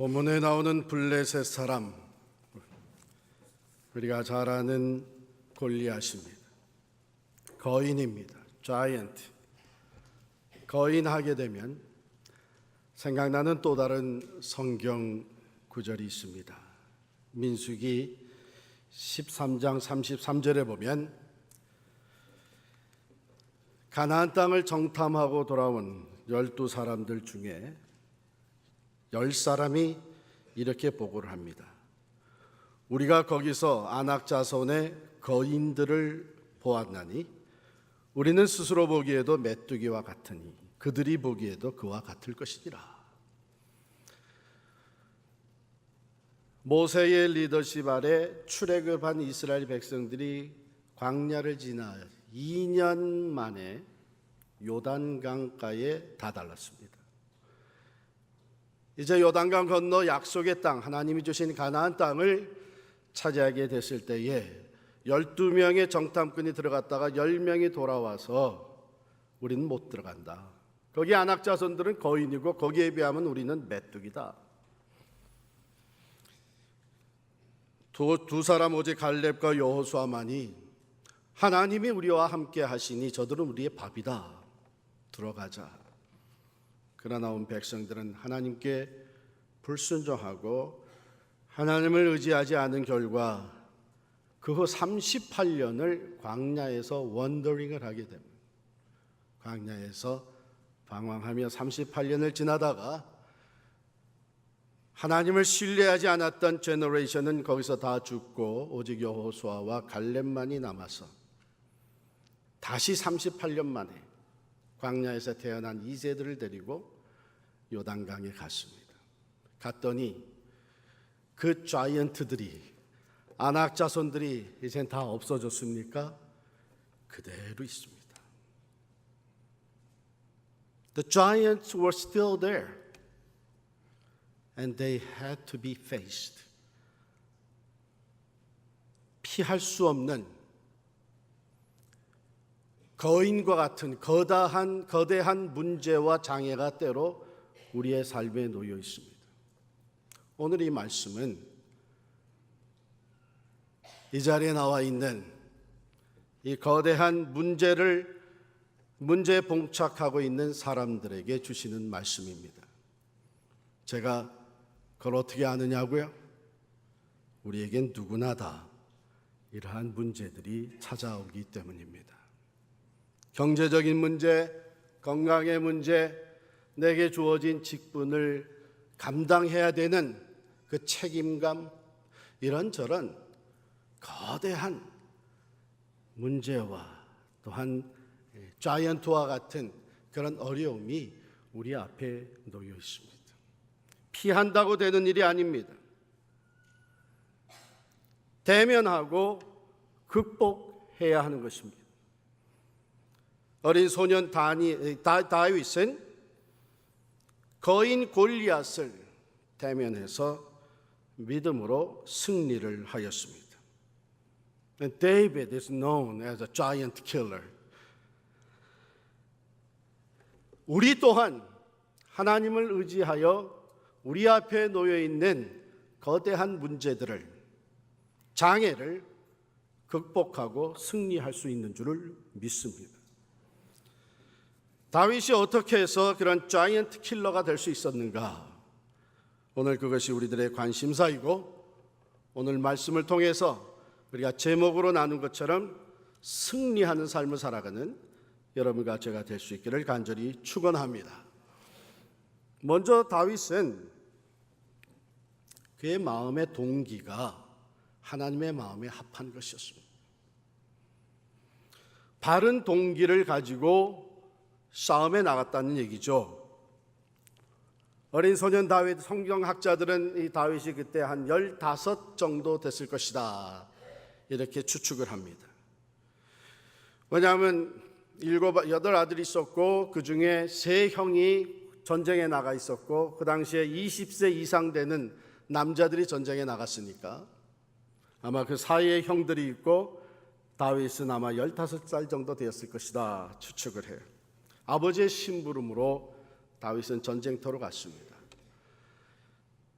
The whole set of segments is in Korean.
본문에 나오는 블레셋 사람 우리가 잘 아는 골리앗입니다. 거인입니다. 자이언트. 거인 하게 되면 생각나는 또 다른 성경 구절이 있습니다. 민수기 13장 33절에 보면 가나안 땅을 정탐하고 돌아온 열두 사람들 중에 열 사람이 이렇게 보고를 합니다. 우리가 거기서 안악 자손의 거인들을 보았나니 우리는 스스로 보기에도 메뚜기와 같으니 그들이 보기에도 그와 같을 것이니라. 모세의 리더십 아래 출애굽한 이스라엘 백성들이 광야를 지나 2년 만에 요단강가에 다달랐습니다. 이제 요단강 건너 약속의 땅 하나님이 주신 가나안 땅을 차지하게 됐을 때에 12명의 정탐꾼이 들어갔다가 10명이 돌아와서 우리는 못 들어간다. 거기 안악 자손들은 거인이고 거기에 비하면 우리는 메뚜기다. 두, 두 사람 오직 갈렙과 여호수아만이 하나님이 우리와 함께 하시니 저들은 우리의 밥이다. 들어가자. 그러나 온 백성들은 하나님께 불순종하고 하나님을 의지하지 않은 결과 그 후 38년을 광야에서 원더링을 하게 됩니다. 광야에서 방황하며 38년을 지나다가 하나님을 신뢰하지 않았던 제너레이션은 거기서 다 죽고 오직 여호수아와 갈렙만이 남아서 다시 38년 만에 광야에서 태어난 이세들을 데리고 요단강에 갔습니다. 갔더니 그 자이언트들이 안악 자손들이 이젠 다 없어졌습니까? 그대로 있습니다. The giants were still there and they had to be faced. 피할 수 없는 거인과 같은 거다한 거대한 문제와 장애가 때로 우리의 삶에 놓여 있습니다. 오늘 이 말씀은 이 자리에 나와 있는 이 거대한 문제를 문제에 봉착하고 있는 사람들에게 주시는 말씀입니다. 제가 그걸 어떻게 아느냐고요? 우리에겐 누구나 다 이러한 문제들이 찾아오기 때문입니다. 경제적인 문제, 건강의 문제, 내게 주어진 직분을 감당해야 되는 그 책임감, 이런저런 거대한 문제와 또한 자이언트와 같은 그런 어려움이 우리 앞에 놓여 있습니다. 피한다고 되는 일이 아닙니다. 대면하고 극복해야 하는 것입니다. 어린 소년 다니, 다, 다윗은 거인 골리앗을 대면해서 믿음으로 승리를 하였습니다. And David is known as a giant killer. 우리 또한 하나님을 의지하여 우리 앞에 놓여 있는 거대한 문제들을 장애를 극복하고 승리할 수 있는 줄을 믿습니다. 다윗이 어떻게 해서 그런 자이언트 킬러가 될 수 있었는가? 오늘 그것이 우리들의 관심사이고 오늘 말씀을 통해서 우리가 제목으로 나눈 것처럼 승리하는 삶을 살아가는 여러분과 제가 될 수 있기를 간절히 축원합니다. 먼저 다윗은 그의 마음의 동기가 하나님의 마음에 합한 것이었습니다. 바른 동기를 가지고 싸움에 나갔다는 얘기죠. 어린 소년 다윗 성경학자들은 이 다윗이 그때 한 15 정도 됐을 것이다. 이렇게 추측을 합니다. 왜냐하면 일곱 여덟 아들이 있었고 그 중에 세 형이 전쟁에 나가 있었고 그 당시에 20세 이상 되는 남자들이 전쟁에 나갔으니까 아마 그 사이에 형들이 있고 다윗은 아마 15살 정도 되었을 것이다 추측을 해요. 아버지의 심부름으로 다윗은 전쟁터로 갔습니다.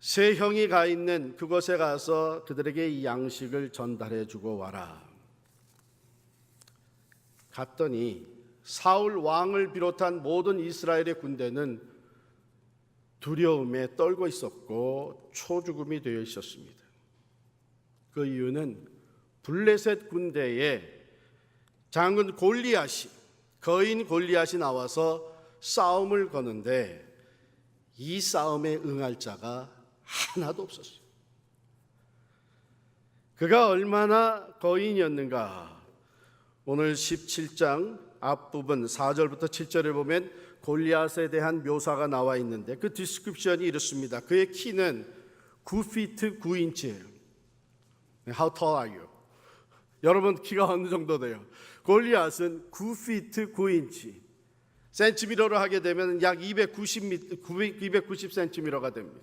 세 형이 가 있는 그곳에 가서 그들에게 이 양식을 전달해 주고 와라. 갔더니 사울 왕을 비롯한 모든 이스라엘의 군대는 두려움에 떨고 있었고 초죽음이 되어 있었습니다. 그 이유는 블레셋 군대에 장군 골리앗이 거인 골리앗이 나와서 싸움을 거는데 이 싸움에 응할 자가 하나도 없었어요. 그가 얼마나 거인이었는가? 오늘 17장 앞부분 4절부터 7절에 보면 골리앗에 대한 묘사가 나와 있는데 그 디스크립션이 이렇습니다. 그의 키는 9피트 9인치예요. How tall are you? 여러분 키가 어느 정도 돼요? 골리앗은 9피트 9인치. 센티미터로 하게 되면 약 290, 290cm가 됩니다.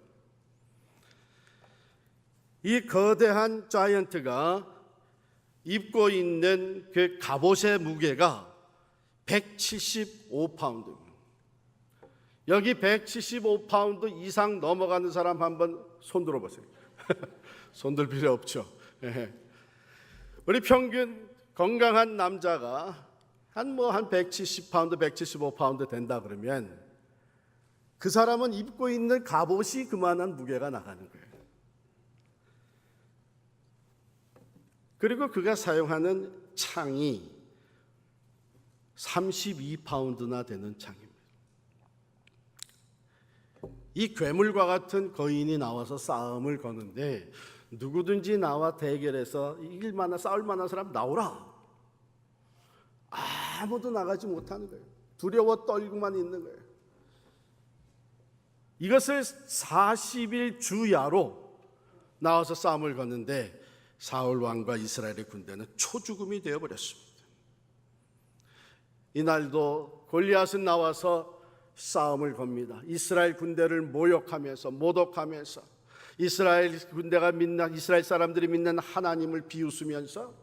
이 거대한 자이언트가 입고 있는 그 갑옷의 무게가 175파운드입니다. 여기 175파운드 이상 넘어가는 사람 한번 손 들어 보세요. 손들 필요 없죠. 예. 우리 평균 건강한 남자가 한 뭐 한 170파운드, 175파운드 된다 그러면 그 사람은 입고 있는 갑옷이 그만한 무게가 나가는 거예요. 그리고 그가 사용하는 창이 32파운드나 되는 창입니다. 이 괴물과 같은 거인이 나와서 싸움을 거는데 누구든지 나와 대결해서 이길 만한 싸울 만한 사람 나오라. 아무도 나가지 못하는 거예요. 두려워 떨고만 있는 거예요. 이것을 40일 주야로 나와서 싸움을 거는데 사울 왕과 이스라엘의 군대는 초죽음이 되어 버렸습니다. 이날도 골리앗은 나와서 싸움을 겁니다. 이스라엘 군대를 모욕하면서 모독하면서 이스라엘 군대가 믿는 이스라엘 사람들이 믿는 하나님을 비웃으면서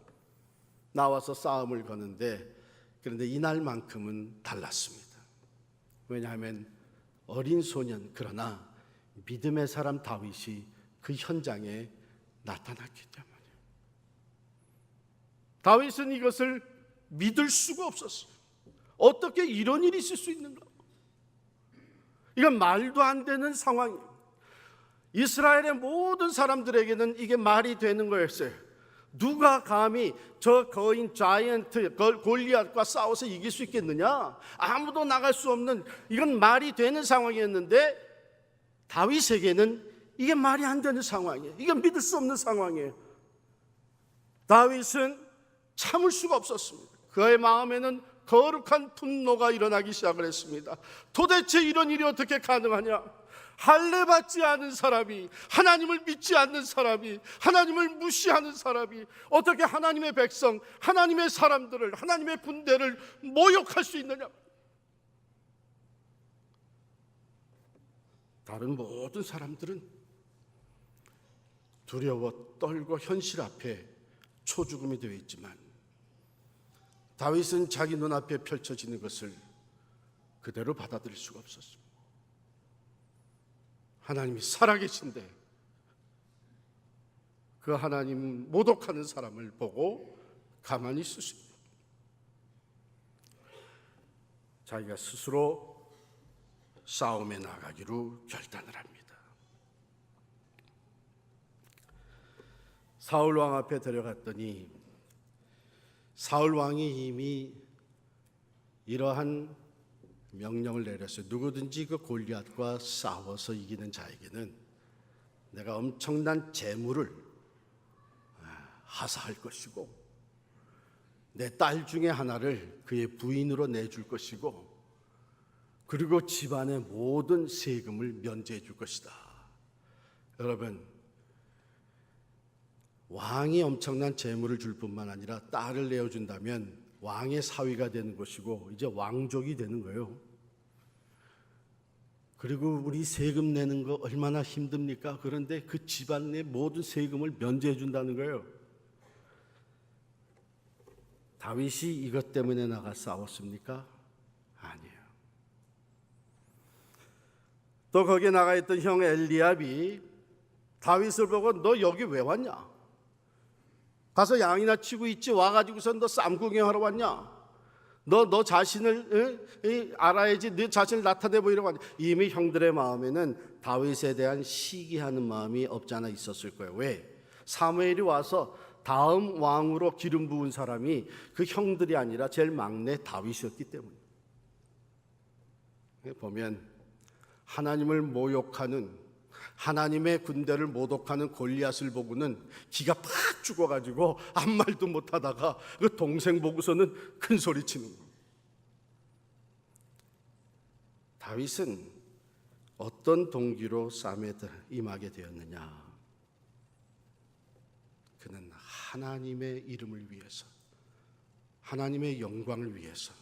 나와서 싸움을 거는데 그런데 이날만큼은 달랐습니다. 왜냐하면 어린 소년 그러나 믿음의 사람 다윗이 그 현장에 나타났기 때문에 다윗은 이것을 믿을 수가 없었어요. 어떻게 이런 일이 있을 수 있는가? 이건 말도 안 되는 상황이에요. 이스라엘의 모든 사람들에게는 이게 말이 되는 거였어요. 누가 감히 저 거인 자이언트 골리앗과 싸워서 이길 수 있겠느냐? 아무도 나갈 수 없는 이건 말이 되는 상황이었는데 다윗에게는 이게 말이 안 되는 상황이에요. 이게 믿을 수 없는 상황이에요. 다윗은 참을 수가 없었습니다. 그의 마음에는 거룩한 분노가 일어나기 시작을 했습니다. 도대체 이런 일이 어떻게 가능하냐? 할례 받지 않은 사람이 하나님을 믿지 않는 사람이 하나님을 무시하는 사람이 어떻게 하나님의 백성, 하나님의 사람들을 하나님의 군대를 모욕할 수 있느냐? 다른 모든 사람들은 두려워 떨고 현실 앞에 초죽음이 되어 있지만 다윗은 자기 눈앞에 펼쳐지는 것을 그대로 받아들일 수가 없었습니다. 하나님이 살아계신데 그 하나님 모독하는 사람을 보고 가만히 있을 수 있는 자기가 스스로 싸움에 나가기로 결단을 합니다. 사울 왕 앞에 데려갔더니 사울 왕이 이미 이러한 명령을 내렸어요. 누구든지 그 골리앗과 싸워서 이기는 자에게는 내가 엄청난 재물을 하사할 것이고 내 딸 중에 하나를 그의 부인으로 내줄 것이고 그리고 집안의 모든 세금을 면제해 줄 것이다. 여러분 왕이 엄청난 재물을 줄 뿐만 아니라 딸을 내어준다면 왕의 사위가 되는 것이고 이제 왕족이 되는 거예요. 그리고 우리 세금 내는 거 얼마나 힘듭니까? 그런데 그 집안의 모든 세금을 면제해 준다는 거예요. 다윗이 이것 때문에 나가 싸웠습니까? 아니에요. 또 거기에 나가 있던 형 엘리압이 다윗을 보고 너 여기 왜 왔냐? 가서 양이나 치고 있지 와가지고서 너쌈 구경하러 왔냐? 너 너 자신을 알아야지 네 자신을 나타내 보이러 왔냐? 이미 형들의 마음에는 다윗에 대한 시기하는 마음이 없지 않아 있었을 거예요. 왜? 사무엘이 와서 다음 왕으로 기름 부은 사람이 그 형들이 아니라 제일 막내 다윗이었기 때문에. 보면 하나님을 모욕하는 하나님의 군대를 모독하는 골리앗을 보고는 기가 팍 죽어가지고 아무 말도 못하다가 그 동생 보고서는 큰 소리 치는 거. 다윗은 어떤 동기로 싸움에 임하게 되었느냐? 그는 하나님의 이름을 위해서, 하나님의 영광을 위해서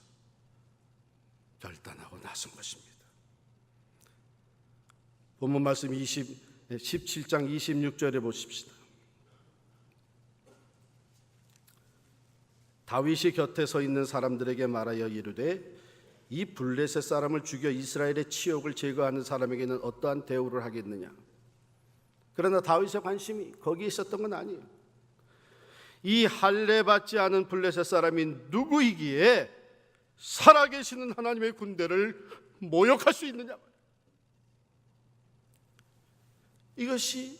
결단하고 나선 것입니다. 본문 말씀 20, 17장 26절에 보십시다. 다윗이 곁에 서 있는 사람들에게 말하여 이르되 이 블레셋 사람을 죽여 이스라엘의 치욕을 제거하는 사람에게는 어떠한 대우를 하겠느냐. 그러나 다윗의 관심이 거기에 있었던 건 아니에요. 이 할례 받지 않은 블레셋 사람이 누구이기에 살아계시는 하나님의 군대를 모욕할 수 있느냐. 이것이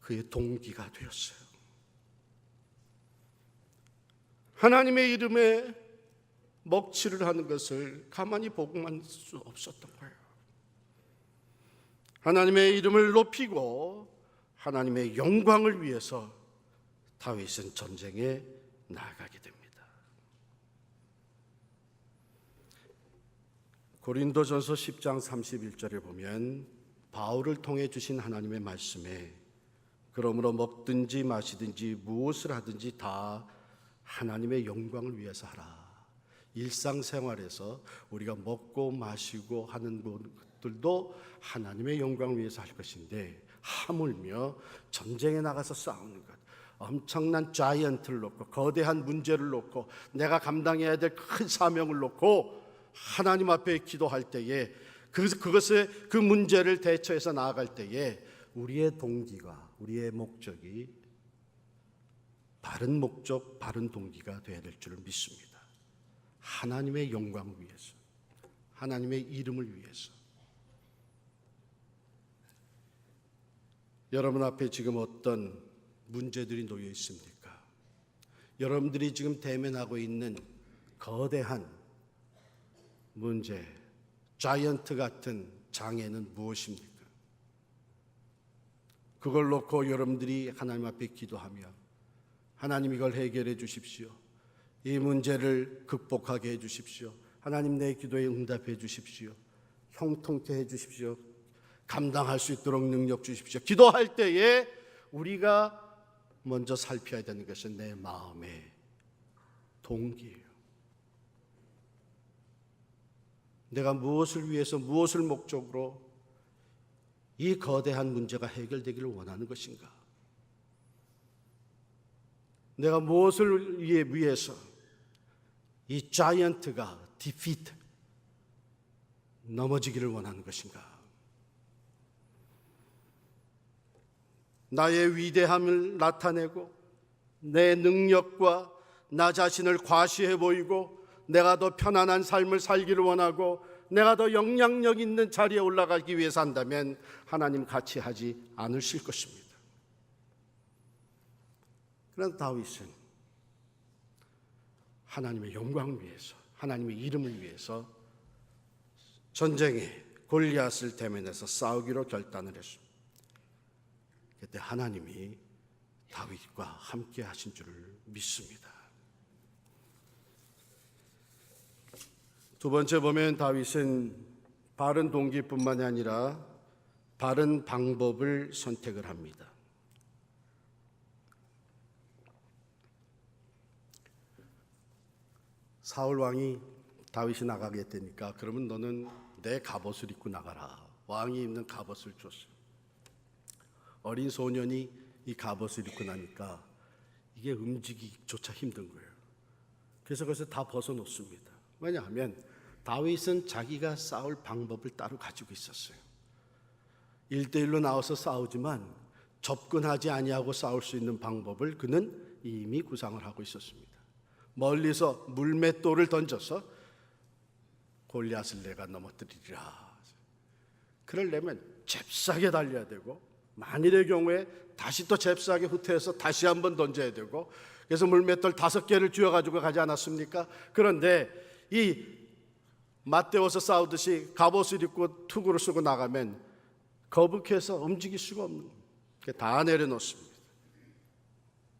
그의 동기가 되었어요. 하나님의 이름에 먹칠을 하는 것을 가만히 보고만 수 없었던 거예요. 하나님의 이름을 높이고 하나님의 영광을 위해서 다윗은 전쟁에 나가게 됩니다. 고린도전서 10장 31절에 보면 바울을 통해 주신 하나님의 말씀에 그러므로 먹든지 마시든지 무엇을 하든지 다 하나님의 영광을 위해서 하라. 일상생활에서 우리가 먹고 마시고 하는 것들도 하나님의 영광을 위해서 할 것인데 하물며 전쟁에 나가서 싸우는 것 엄청난 자이언트를 놓고 거대한 문제를 놓고 내가 감당해야 될 큰 사명을 놓고 하나님 앞에 기도할 때에 그래서 그것을 그 문제를 대처해서 나아갈 때에 우리의 동기가 우리의 목적이 바른 목적, 바른 동기가 되어야 될 줄을 믿습니다. 하나님의 영광을 위해서, 하나님의 이름을 위해서. 여러분 앞에 지금 어떤 문제들이 놓여 있습니까? 여러분들이 지금 대면하고 있는 거대한 문제, 자이언트 같은 장애는 무엇입니까? 그걸 놓고 여러분들이 하나님 앞에 기도하며 하나님 이걸 해결해 주십시오. 이 문제를 극복하게 해 주십시오. 하나님 내 기도에 응답해 주십시오. 형통케 해 주십시오. 감당할 수 있도록 능력 주십시오. 기도할 때에 우리가 먼저 살펴야 되는 것은 내 마음의 동기예요. 내가 무엇을 위해서 무엇을 목적으로 이 거대한 문제가 해결되기를 원하는 것인가? 내가 무엇을 위해서 이 자이언트가 디피트 넘어지기를 원하는 것인가? 나의 위대함을 나타내고 내 능력과 나 자신을 과시해 보이고 내가 더 편안한 삶을 살기를 원하고 내가 더 영향력 있는 자리에 올라가기 위해서 한다면 하나님 같이 하지 않으실 것입니다. 그러나 다윗은 하나님의 영광을 위해서 하나님의 이름을 위해서 전쟁에 골리앗을 대면해서 싸우기로 결단을 했습니다. 그때 하나님이 다윗과 함께 하신 줄을 믿습니다. 두 번째 보면 다윗은 바른 동기뿐만이 아니라 바른 방법을 선택을 합니다. 사울 왕이 다윗이 나가게 되니까 그러면 너는 내 갑옷을 입고 나가라. 왕이 입는 갑옷을 줬어요. 어린 소년이 이 갑옷을 입고 나니까 이게 움직이기조차 힘든 거예요. 그래서 그것을 다 벗어놓습니다. 왜냐하면 다윗은 자기가 싸울 방법을 따로 가지고 있었어요. 일대일로 나와서 싸우지만 접근하지 아니하고 싸울 수 있는 방법을 그는 이미 구상을 하고 있었습니다. 멀리서 물맷돌을 던져서 골리앗을 내가 넘어뜨리리라. 그러려면 잽싸게 달려야 되고 만일의 경우에 다시 또 잽싸게 후퇴해서 다시 한번 던져야 되고 그래서 물맷돌 다섯 개를 쥐어 가지고 가지 않았습니까? 그런데 이 맞대어서 싸우듯이 갑옷을 입고 투구를 쓰고 나가면 거북해서 움직일 수가 없는 거예요. 다 내려놓습니다.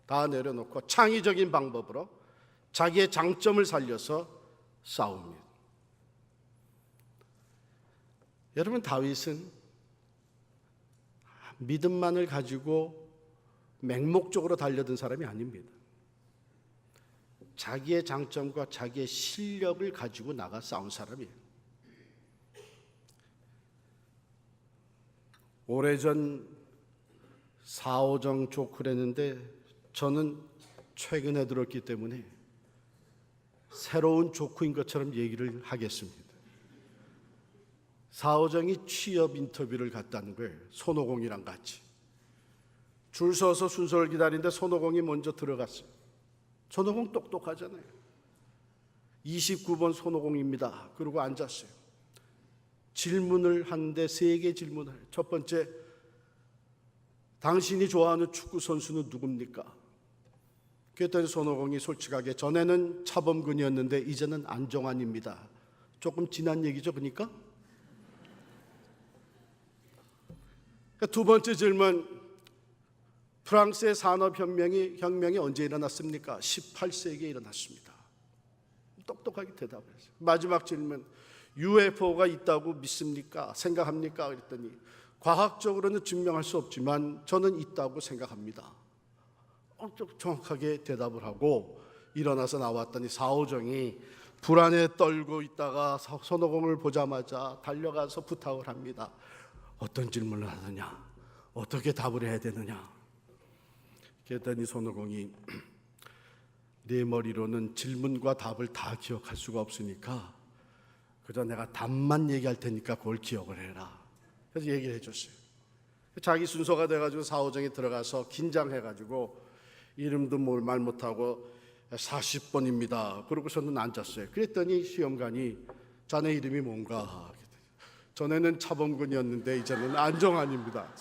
다 내려놓고 창의적인 방법으로 자기의 장점을 살려서 싸웁니다. 여러분 다윗은 믿음만을 가지고 맹목적으로 달려든 사람이 아닙니다. 자기의 장점과 자기의 실력을 가지고 나가 싸운 사람이에요. 오래전 사오정 조크를 했는데 저는 최근에 들었기 때문에 새로운 조크인 것처럼 얘기를 하겠습니다. 사오정이 취업 인터뷰를 갔다는 거예요. 손오공이랑 같이. 줄 서서 순서를 기다리는데 손오공이 먼저 들어갔어요. 손오공 똑똑하잖아요. 29번 손오공입니다. 그러고 앉았어요. 질문을 하는데 세 개 질문을. 첫 번째, 당신이 좋아하는 축구 선수는 누굽니까? 그랬더니 손오공이 솔직하게 전에는 차범근이었는데 이제는 안정환입니다. 조금 지난 얘기죠, 그러니까? 그러니까 두 번째 질문. 프랑스의 산업혁명이 혁명이 언제 일어났습니까? 18세기에 일어났습니다. 똑똑하게 대답을 했어요. 마지막 질문. UFO가 있다고 믿습니까? 생각합니까? 그랬더니 과학적으로는 증명할 수 없지만 저는 있다고 생각합니다. 정확하게 대답을 하고 일어나서 나왔더니 사오정이 불안에 떨고 있다가 서- 손오공을 보자마자 달려가서 부탁을 합니다. 어떤 질문을 하느냐? 어떻게 답을 해야 되느냐? 그랬더니 손오공이 내 머리로는 질문과 답을 다 기억할 수가 없으니까 그저 내가 답만 얘기할 테니까 그걸 기억을 해라. 그래서 얘기를 해줬어요. 자기 순서가 돼가지고 사오정에 들어가서 긴장해가지고 이름도 뭘말 못하고 40번입니다. 그러고 저는 앉았어요. 그랬더니 시험관이 자네 이름이 뭔가? 전에는 차범근이었는데 이제는 안정환입니다.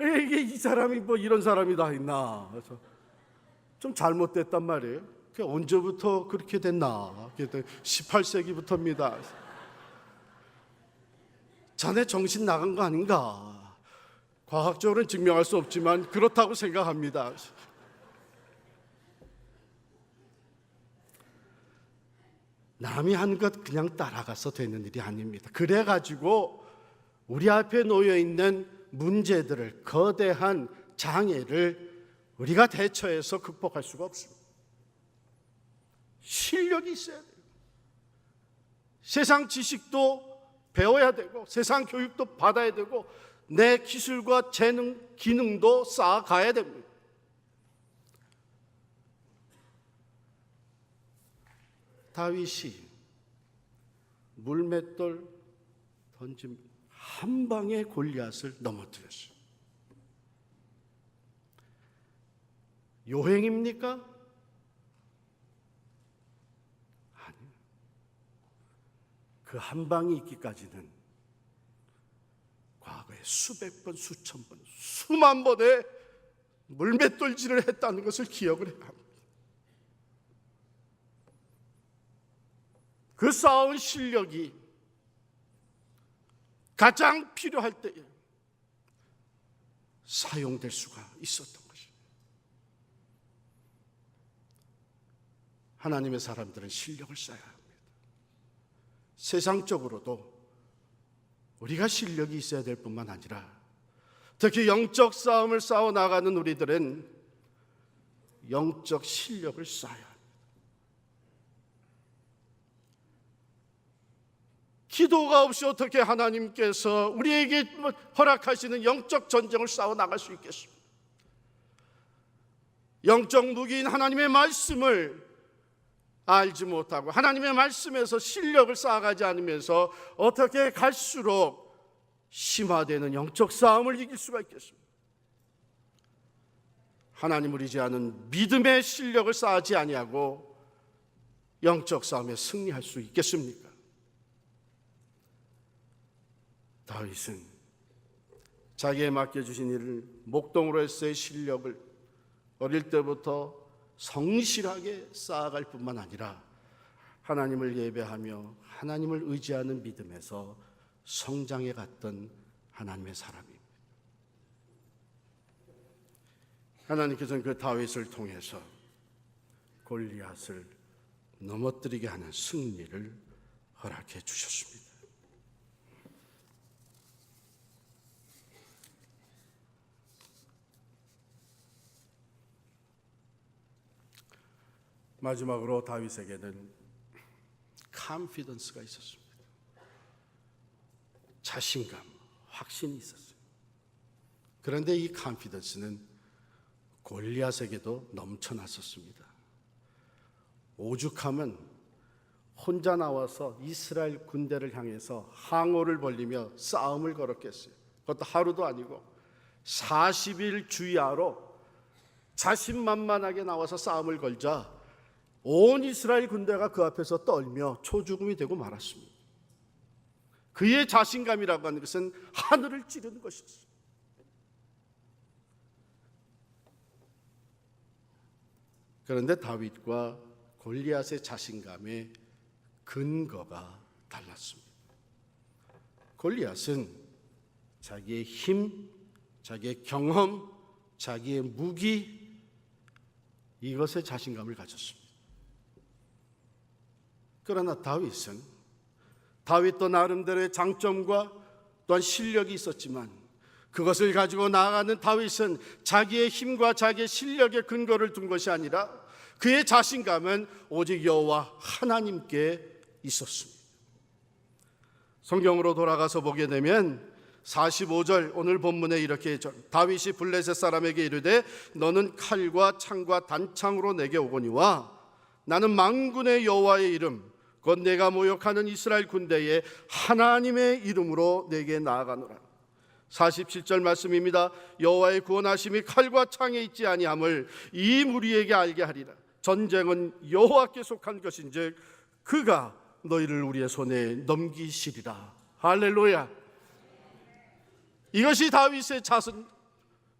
이게 이 사람이 뭐 이런 사람이 다 있나? 그래서 좀 잘못됐단 말이에요. 그게 언제부터 그렇게 됐나? 그랬더니 18세기부터입니다. 자네 정신 나간 거 아닌가? 과학적으로는 증명할 수 없지만 그렇다고 생각합니다. 남이 한 것 그냥 따라가서 되는 일이 아닙니다. 그래 가지고 우리 앞에 놓여 있는 문제들을 거대한 장애를 우리가 대처해서 극복할 수가 없습니다. 실력이 있어야 돼요. 세상 지식도 배워야 되고 세상 교육도 받아야 되고 내 기술과 재능, 기능도 쌓아가야 됩니다. 다윗이 물맷돌 던짐 한 방에 골리앗을 넘어뜨렸어요. 요행입니까? 아니. 그한 방이 있기까지는 과거에 수백 번, 수천 번, 수만 번의 물맷돌질을 했다는 것을 기억을 해야 합니다. 그 쌓은 실력이 가장 필요할 때에 사용될 수가 있었던 것입니다. 하나님의 사람들은 실력을 쌓아야 합니다. 세상적으로도 우리가 실력이 있어야 될 뿐만 아니라 특히 영적 싸움을 싸워 나가는 우리들은 영적 실력을 쌓아야 합니다. 기도가 없이 어떻게 하나님께서 우리에게 뭐 허락하시는 영적 전쟁을 싸워 나갈 수 있겠습니까? 영적 무기인 하나님의 말씀을 알지 못하고 하나님의 말씀에서 실력을 쌓아가지 않으면서 어떻게 갈수록 심화되는 영적 싸움을 이길 수가 있겠습니까? 하나님을 의지하는 믿음의 실력을 쌓지 아니하고 영적 싸움에 승리할 수 있겠습니까? 다윗은 자기에 맡겨주신 일을 목동으로서의 실력을 어릴 때부터 성실하게 쌓아갈 뿐만 아니라 하나님을 예배하며 하나님을 의지하는 믿음에서 성장해 갔던 하나님의 사람입니다. 하나님께서는 그 다윗을 통해서 골리앗을 넘어뜨리게 하는 승리를 허락해 주셨습니다. 마지막으로 다윗에게는 컨피던스가 있었습니다. 자신감, 확신이 있었어요. 그런데 이 컨피던스는 골리앗에게도 넘쳐났었습니다. 오죽하면 혼자 나와서 이스라엘 군대를 향해서 항호를 벌리며 싸움을 걸었겠어요. 그것도 하루도 아니고 40일 주야로 자신만만하게 나와서 싸움을 걸자 온 이스라엘 군대가 그 앞에서 떨며 초죽음이 되고 말았습니다. 그의 자신감이라고 하는 것은 하늘을 찌르는 것이었어요. 그런데 다윗과 골리앗의 자신감의 근거가 달랐습니다. 골리앗은 자기의 힘, 자기의 경험, 자기의 무기 이것에 자신감을 가졌습니다. 그러나 다윗은 다윗도 나름대로의 장점과 또한 실력이 있었지만 그것을 가지고 나아가는 다윗은 자기의 힘과 자기의 실력의 근거를 둔 것이 아니라 그의 자신감은 오직 여호와 하나님께 있었습니다. 성경으로 돌아가서 보게 되면 45절 오늘 본문에 이렇게 다윗이 블레셋 사람에게 이르되 너는 칼과 창과 단창으로 내게 오거니와 나는 망군의 여호와의 이름 곧 내가 모욕하는 이스라엘 군대의 하나님의 이름으로 내게 나아가노라. 47절 말씀입니다. 여호와의 구원하심이 칼과 창에 있지 아니함을 이 무리에게 알게 하리라. 전쟁은 여호와께 속한 것인즉 그가 너희를 우리의 손에 넘기시리라. 할렐루야. 이것이 다윗의 자신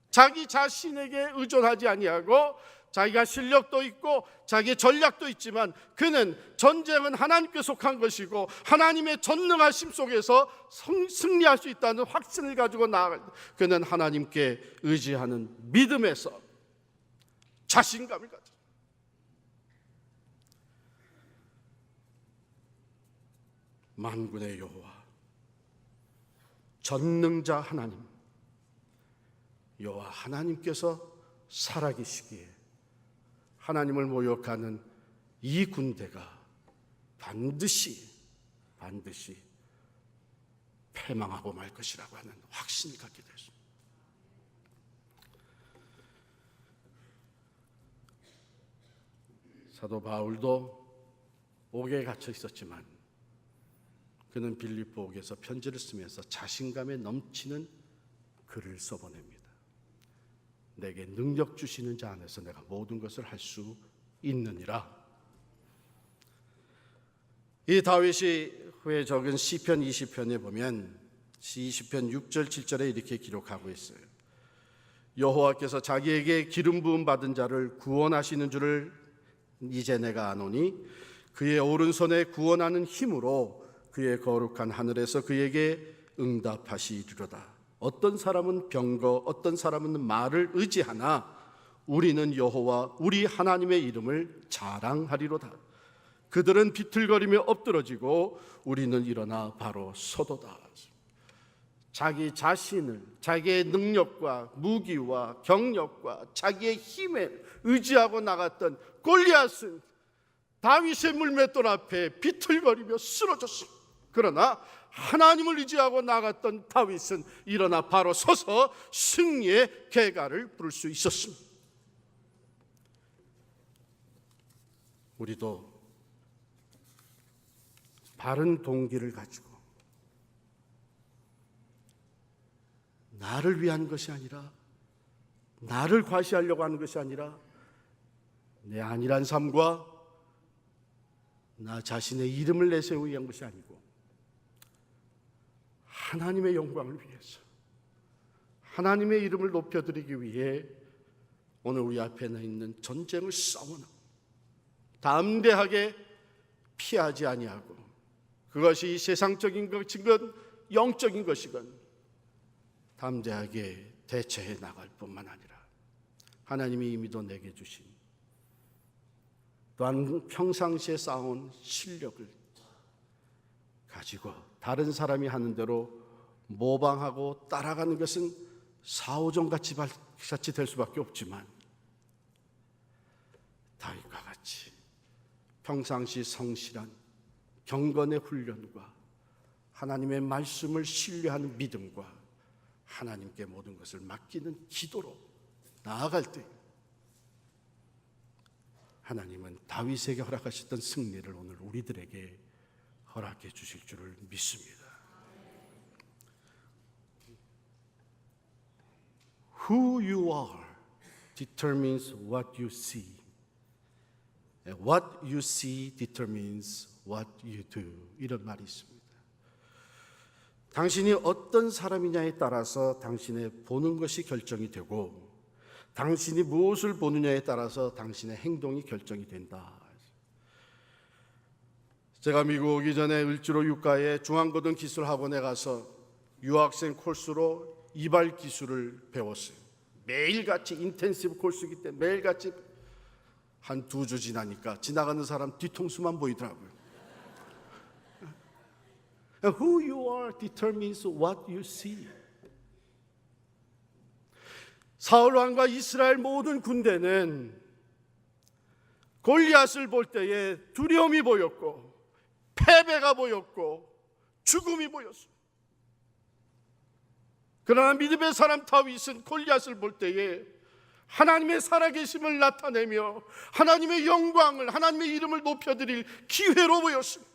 자기 자신에게 의존하지 아니하고 자기가 실력도 있고 자기의 전략도 있지만 그는 전쟁은 하나님께 속한 것이고 하나님의 전능하심 속에서 성, 승리할 수 있다는 확신을 가지고 나아갈 때 그는 하나님께 의지하는 믿음에서 자신감을 가져. 만군의 여호와 전능자 하나님 여호와 하나님께서 살아계시기에 하나님을 모욕하는 이 군대가 반드시 반드시 패망하고 말 것이라고 하는 확신을 갖게 됐습니다. 사도 바울도 옥에 갇혀 있었지만 그는 빌립보 옥에서 편지를 쓰면서 자신감에 넘치는 글을 써보냅니다. 내게 능력 주시는 자 안에서 내가 모든 것을 할 수 있느니라. 이 다윗이 후에 적은 시편 20편에 보면 20편 6절 7절에 이렇게 기록하고 있어요. 여호와께서 자기에게 기름 부음 받은 자를 구원하시는 줄을 이제 내가 아노니 그의 오른손에 구원하는 힘으로 그의 거룩한 하늘에서 그에게 응답하시리로다. 어떤 사람은 병거, 어떤 사람은 말을 의지하나 우리는 여호와 우리 하나님의 이름을 자랑하리로다. 그들은 비틀거리며 엎드러지고 우리는 일어나 바로 서도다. 자기 자신을 자기의 능력과 무기와 경력과 자기의 힘에 의지하고 나갔던 골리앗은 다윗의 물맷돌 앞에 비틀거리며 쓰러졌습니다. 그러나 하나님을 의지하고 나갔던 다윗은 일어나 바로 서서 승리의 개가를 부를 수 있었습니다. 우리도 바른 동기를 가지고 나를 위한 것이 아니라 나를 과시하려고 하는 것이 아니라 내 안일한 삶과 나 자신의 이름을 내세우기 위한 것이 아니고 하나님의 영광을 위해서 하나님의 이름을 높여드리기 위해 오늘 우리 앞에 있는 전쟁을 싸우는 담대하게 피하지 아니하고 그것이 세상적인 것이건 영적인 것이건 담대하게 대처해 나갈 뿐만 아니라 하나님이 이미도 내게 주신 또한 평상시에 쌓아온 실력을 가지고 다른 사람이 하는 대로 모방하고 따라가는 것은 사오정 같이 같이 될 수밖에 없지만 다윗과 같이 평상시 성실한 경건의 훈련과 하나님의 말씀을 신뢰하는 믿음과 하나님께 모든 것을 맡기는 기도로 나아갈 때 하나님은 다윗에게 허락하셨던 승리를 오늘 우리들에게 허락해 주실 줄을 믿습니다. Who you are determines what you see. And what you see determines what you do. 이런 말이 있습니다. 당신이 어떤 사람이냐에 따라서 당신의 보는 것이 결정이 되고 당신이 무엇을 보느냐에 따라서 당신의 행동이 결정이 된다. 제가 미국 오기 전에 을지로 유가의 중앙고등 기술학원에 가서 유학생 코스로 이발 기술을 배웠어요. 매일같이 인텐시브 코스이기 때문에 매일같이 한 두 주 지나니까 지나가는 사람 뒤통수만 보이더라고요. Who you are determines what you see. 사울 왕과 이스라엘 모든 군대는 골리앗을 볼 때에 두려움이 보였고 패배가 보였고 죽음이 보였습니다. 그러나 믿음의 사람 다윗은 골리앗을 볼 때에 하나님의 살아계심을 나타내며 하나님의 영광을 하나님의 이름을 높여드릴 기회로 보였습니다.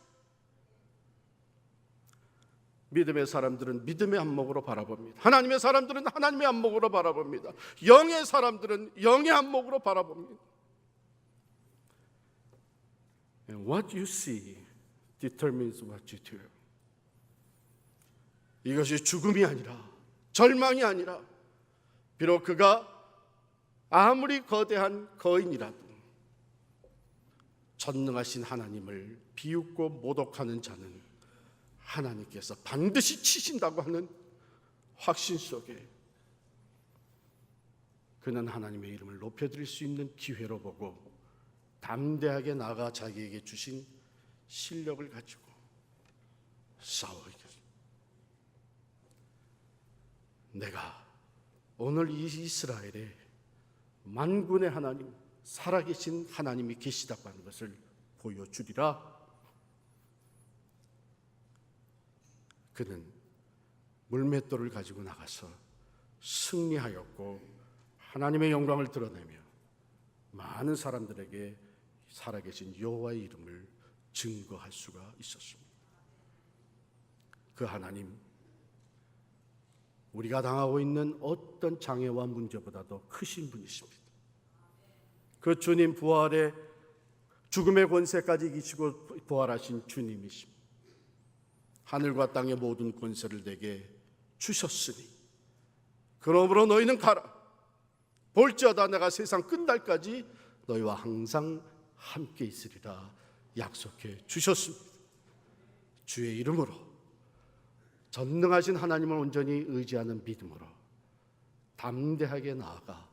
믿음의 사람들은 믿음의 안목으로 바라봅니다. 하나님의 사람들은 하나님의 안목으로 바라봅니다. 영의 사람들은 영의 안목으로 바라봅니다. And what you see determines what you do. 이것이 죽음이 아니라 절망이 아니라 비록 그가 아무리 거대한 거인이라도 전능하신 하나님을 비웃고 모독하는 자는 하나님께서 반드시 치신다고 하는 확신 속에 그는 하나님의 이름을 높여드릴 수 있는 기회로 보고 담대하게 나가 자기에게 주신 실력을 가지고 싸워야겠습니다. 내가 오늘 이 이스라엘에 만군의 하나님, 살아계신 하나님이 계시다고 하는 것을 보여주리라. 그는 물맷돌을 가지고 나가서 승리하였고 하나님의 영광을 드러내며 많은 사람들에게 살아계신 여호와의 이름을 증거할 수가 있었습니다. 그 하나님 우리가 당하고 있는 어떤 장애와 문제보다도 크신 분이십니다. 그 주님 부활의 죽음의 권세까지 이기시고 부활하신 주님이십니다. 하늘과 땅의 모든 권세를 내게 주셨으니 그러므로 너희는 가라. 볼지어다 내가 세상 끝날까지 너희와 항상 함께 있으리라 약속해 주셨습니다. 주의 이름으로 전능하신 하나님을 온전히 의지하는 믿음으로 담대하게 나아가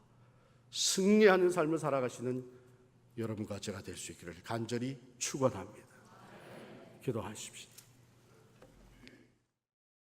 승리하는 삶을 살아가시는 여러분과 제가 될 수 있기를 간절히 축원합니다. 기도하십시오.